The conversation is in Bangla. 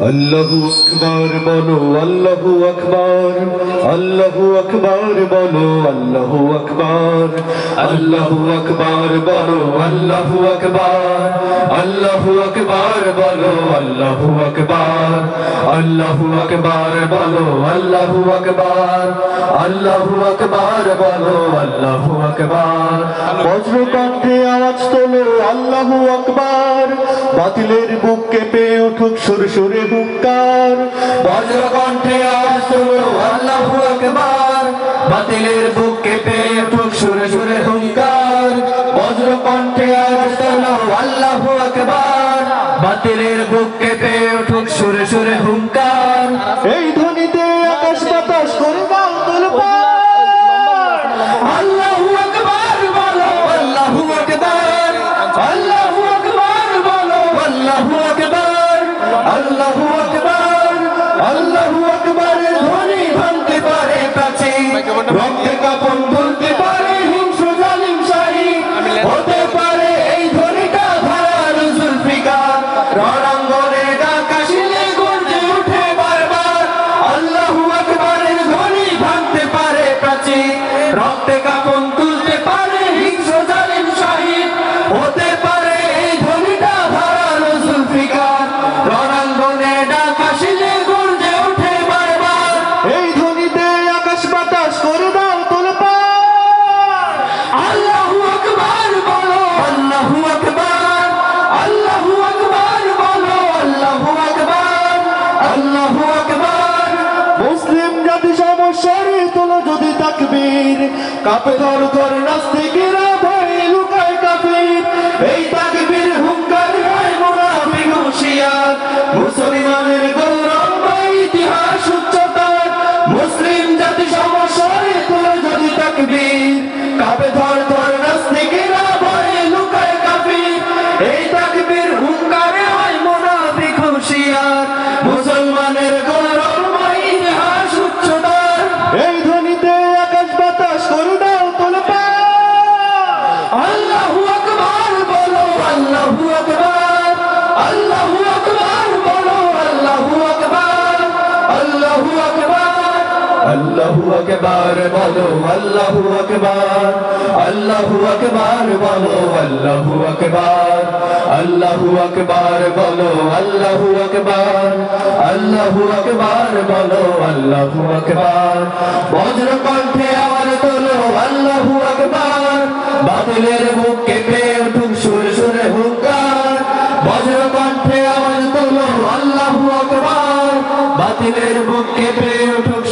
আল্লাহু আকবার বলো, আল্লাহু আকবার আল্লাহু আকবার বলো, আল্লাহু আকবার আল্লাহু আকবার বলো, আল্লাহু আকবার আল্লাহু আকবার বলো, আল্লাহু আকবার আল্লাহু আকবার বলো, আল্লাহু আকবার আল্লাহু আকবার বলো, আল্লাহু আকবার। বজ্র কণ্ঠে আওয়াজ তোলো, আল্লাহু আকবার। বাতিলের বুক কেঁপে উঠুক সুর সুরে হুঙ্কার। বজ্র কণ্ঠে আওয়াজ তোলো আল্লাহু আকবার। বাতিলের বুক কেঁপে উঠুক সুরে সুরে হুঙ্কার। বজ্রকণ্ঠে আওয়াজ তোলো আল্লাহু আকবার। বাতিলের বুক কেঁপে উঠুক সুরে সুরে হুঙ্কার। যদি তাকবীর। কাপে দর ধর নাস্তিকেরা আল্লাহু আকবার বলো আল্লাহু আকবার আল্লাহু আকবার বলো আল্লাহু আকবার আল্লাহু আকবার বলো আল্লাহু আকবার আল্লাহু আকবার বলো আল্লাহু আকবার বজ্র কণ্ঠে আওয়াজ তোলো আল্লাহু আকবার বাতিলের বুক কেঁপে উঠুক সুরে সুরে হুঙ্কার বজ্র কণ্ঠে আওয়াজ তোলো আল্লাহু আকবার বাতিলের বুক কেঁপে উঠুক